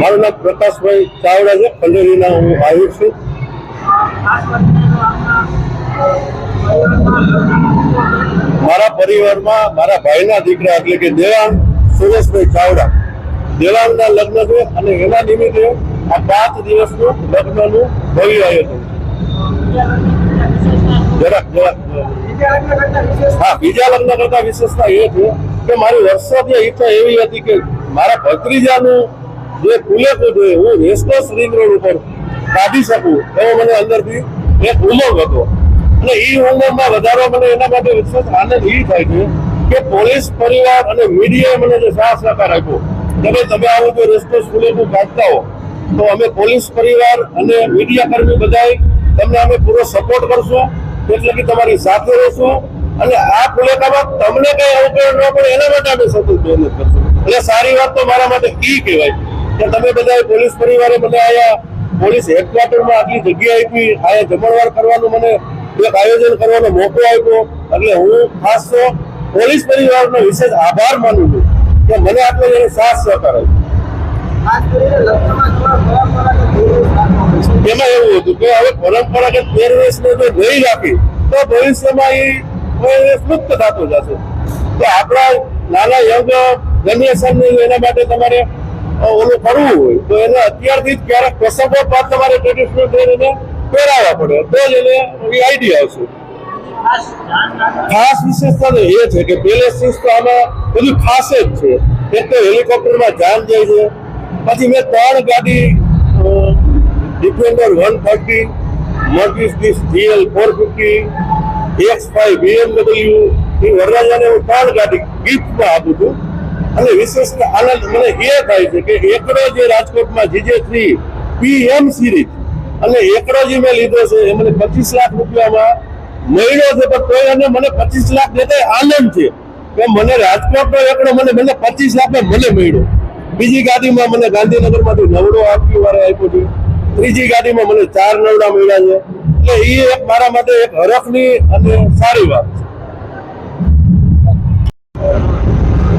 મારું નામ પ્રકાશભાઈ ચાવડા છે. ખંડેરીના હું આવ્યો છું. મારા પરિવારમાં મારા ભાઈના દીકરા એટલે કે દેવાંગ સુરેશભાઈ ચાવડા. દેવાંગના લગ્ન છે અને એના નિમિત્તે આ પાંચ દિવસનું લગ્નનું ભવ્ય આયોજન જરાક. હા, બીજા લગ્ન કરતા વિશેષતા એ છે કે મારી વર્ષોથી ઈચ્છા એવી હતી કે મારા ભત્રીજાનું જે ફૂલેકું જોઈએ. હું રેસકોર્સ રિંગ રોડ ઉપર કાઢી શકું. એવો મને અંદરથી એક ઉમંગ હતો. અને એ ઉમંગમાં વધારો મને એના માટે વિશેષ આનંદ એ થાય છે કે પોલીસ પરિવાર અને મીડિયાએ મને જે સાથ સહકાર આપ્યો. કે તમે આવું જો રેસકોર્સ ફૂલેકું કાઢતા હો, તો અમે પોલીસ પરિવાર અને મીડિયા કર્મી બધાય તમને અમે પૂરો સપોર્ટ કરશું, એટલે કે તમારી સાથે રહેશું. અને આ ફુલેકામાં તમને કઈ અવગણ ન પડે એના માટે અમે સતત મહેનત કરશું. એટલે સારી વાત તો મારા માટે ઈ કહેવાય. કે તમે બધા પોલીસ પરિવારે મને આયા પોલીસ હેડક્વાર્ટરમાં આટલી જગ્યા આપી, આયા જમણવાર કરવાનું મને એક આયોજન કરવાનો મોકો આપ્યો એટલે હું ખાસ તો પોલીસ પરિવારનો વિશેષ આભાર માનું છું કે મને આટલો એને સાથ સહકાર આપ્યો. એમાં એવું હતું કે હવે પરંપરાગત પહેરવેશને જો નહીં રાખી, તો ભવિષ્યમાં એ પહેરવેશ લુપ્ત થતો જશે તો આપણા નાના યંગ જનરેશનને એના માટે તમારે ઓલું કરવું હોય, તો એને અત્યારથી જ ક્યારેક પ્રસંગો બાદ તમારે ટ્રેડિશનલ ડ્રેસ એને પહેરાવવા પડે. તો જ એને એ આઈડિયા આવશે. ખાસ વિશેષતા તો એ છે કે પેલેસીસ તો આમાં બધું ખાસ જ છે. એક તો હેલિકોપ્ટરમાં જાન જાય છે. પછી મેં ત્રણ ગાડી Defender one thirty Mercedes GL four fifty X five BMW એ વરરાજાને હું ત્રણ ગાડી ગિફ્ટમાં આપું છું. અને વિશેષ આનંદ મને એ થાય છે કે એકડો જે રાજકોટમાં જીજે થ્રી પીએમ સિરીઝ અને એકડો જે મેં લીધો છે, એ મને પચીસ લાખ રૂપિયામાં મળ્યો છે, પણ તોય અને મને પચીસ લાખ દેતા આનંદ છે. કે મને રાજકોટનો એકડો મને મને પચીસ લાખ મને મળ્યો. બીજી ગાડીમાં મને ગાંધીનગરમાંથી નવડો આપી વારે આપ્યો છે. ત્રીજી ગાડીમાં મને ચાર નવડા મળ્યા છે. એટલે એ એક મારા માટે એક હરખની અને સારી વાત છે.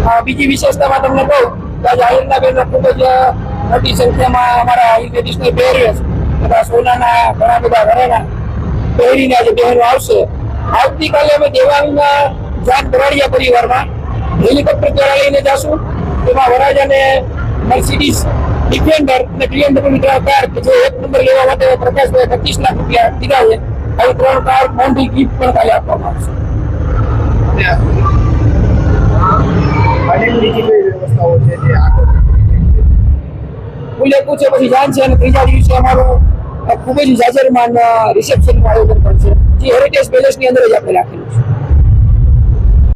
બીજી વિશેષતામાં તમને કહું તો આજે આહિરનાબેનનો ખૂબ જ મોટી સંખ્યામાં અમારા આયુર્વેદિશન પહેર્યો છે. તથા સોનાના, ઘણા બધા ઘરેણા પહેરીને આજે બહેનો આવશે. આવતીકાલે અમે દેવાંગના જાત બરાડિયા પરિવારમાં હેલિકોપ્ટર દ્વારા લઈને જશું. તેમાં વરાજાને મર્સિડીઝ ડિફેન્ડર અને મીટર કાર કે જે એક નંબર લેવા માટે પ્રકાશભાઈ પચીસ લાખ રૂપિયા દીધા છે. આવી ત્રણ કાર મોંઘી ગિફ્ટ પણ કાલે આપવામાં આવશે. પાણીની બીજી પછી જાન છે અને ત્રીજા દિવસે અમારું ખૂબ જ જાજરમાન રિસેપ્શનનું આયોજન પણ છે. જે હેરિટેજ પેલેસની અંદર જ આપણે રાખેલું છે.